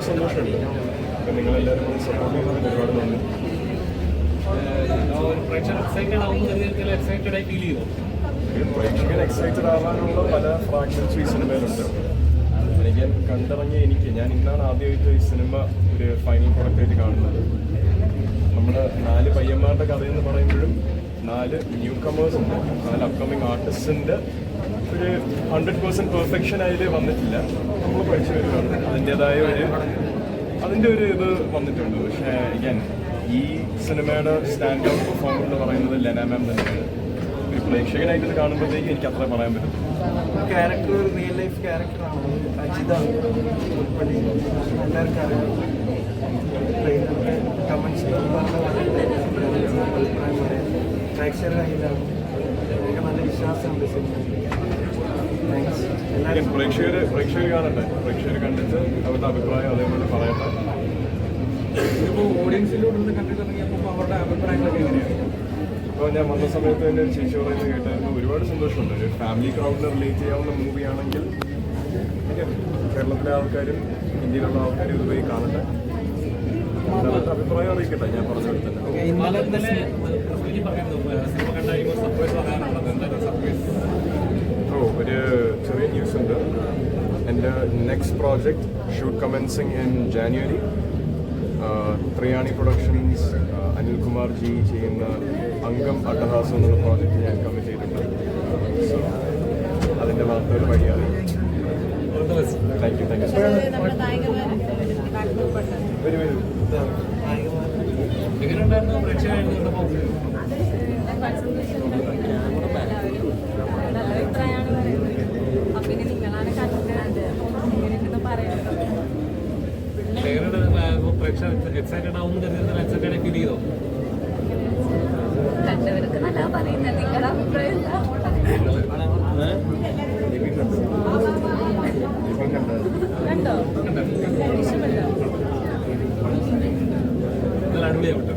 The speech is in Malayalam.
ഒരുപാട് സന്തോഷമുണ്ട്. അപ്പം നിങ്ങളെല്ലാവരും കൂടി സപ്പോർട്ട് ചെയ്യുന്നതിന് ഒരുപാട് നന്ദി പ്രേക്ഷകൻ എക്സൈറ്റഡ് ആവാനുള്ള പല ഫ്രാഗ്മെന്റ്സ് ഈ സിനിമയിലുണ്ട്. എനിക്ക് കണ്ടിറങ്ങിയ എനിക്ക് ഞാൻ ഇന്നാണ് ആദ്യമായിട്ട് ഈ സിനിമ ഒരു ഫൈനൽ പ്രൊഡക്റ്റ് ആയിട്ട് കാണുന്നത്. നമ്മുടെ നാല് പയ്യന്മാരുടെ കഥയെന്ന് പറയുമ്പോഴും നാല് ന്യൂ കമേഴ്സ് ഉണ്ട്. നാല് അപ്കമിങ് ആർട്ടിസ്റ്റിന്റെ ഒരു ഹൺഡ്രഡ് പെർസെന്റ് പെർഫെക്ഷൻ അതിൽ വന്നിട്ടില്ല. നമ്മൾ പഠിച്ചു വരുവാണ് അതിന്റെതായ ഒരു അതിന്റെ ഒരു ഇത് വന്നിട്ടുണ്ട്. പക്ഷേ ഞാൻ ഈ സിനിമയുടെ സ്റ്റാൻഡ് ഔട്ട് പെർഫോമർ എന്ന് പറയുന്നത് ലെന മാം തന്നെയാണ്. ഒരു പ്രേക്ഷകനായിട്ട് ഇത് കാണുമ്പോഴത്തേക്ക് എനിക്ക് അത്ര പറയാൻ പറ്റും. ക്യാരക്ടർ ഒരു റിയൽ ലൈഫ് ക്യാരക്ടറാണ് അജിതാണ് എല്ലാവർക്കും അറിയാം. പ്രേക്ഷകരുടെ കയ്യിലാണ്. എനിക്ക് നല്ല വിശ്വാസമുണ്ട് സിനിമ പ്രേക്ഷകർ പ്രേക്ഷകർ കാണട്ടെ പ്രേക്ഷകർ കണ്ടിട്ട് അവരുടെ അഭിപ്രായം അതേപോലെ പറയട്ടെ. ഇപ്പോൾ ഓഡിയൻസിലൂടെ കണ്ടിട്ടുണ്ടെങ്കിൽ അവരുടെ അഭിപ്രായങ്ങളൊക്കെ എങ്ങനെയാണ്? ഇപ്പോൾ ഞാൻ വന്ന സമയത്ത് തന്നെ ഒരു ചേച്ചി പറയുന്നത് കേട്ടായിരുന്നു ഒരുപാട് സന്തോഷമുണ്ട്. ഒരു ഫാമിലി ക്രൗഡിനെ റിലേറ്റ് ചെയ്യാവുന്ന മൂവിയാണെങ്കിൽ കേരളത്തിലെ ആൾക്കാരും ഇന്ത്യയിലുള്ള ആൾക്കാരും ഇതുവഴി കാണട്ടെ. അവരുടെ അഭിപ്രായം അറിയിക്കട്ടെ ഞാൻ പറഞ്ഞത് തന്നെ ഓ ഒരു ചെറിയ ന്യൂസ് ഉണ്ട്. എന്റെ next project shoot commencing in January Thriyani productions Anilkumar ji ചെയ്യുന്ന അംഗം അട്ടഹാസം എന്നുള്ള പ്രോജക്റ്റ് ഞാൻ കമ്മിറ്റ് ചെയ്തിട്ടുണ്ട്. സോ അതിന്റെ വാർത്തകൾ വഴിയാണ്. താങ്ക് യു താങ്ക് യു വരും വരൂ. വരൂ എങ്ങനെയുണ്ടായിരുന്നു പ്രേക്ഷകരായിരുന്നു കണ്ടപ്പോൾ നല്ല അഭിപ്രായമാണ് പറയുന്നത് അപ്പൊ ഇനി നിങ്ങളാണ് കണ്ടത് എങ്ങനെയുണ്ടെന്ന് പറയുന്നത് പ്രേക്ഷകർ എക്സൈറ്റഡ് ആവുന്ന തരത്തിൽ എക്സൈറ്റഡ് ഫീൽ ചെയ്തോ? കണ്ടവർക്ക് നല്ല പറയുന്നത് നിങ്ങളുടെ അഭിപ്രായം? കണ്ടോ? ഇഷ്ടപ്പെട്ടോ നല്ല അടിപൊളിയായി വിട്ടു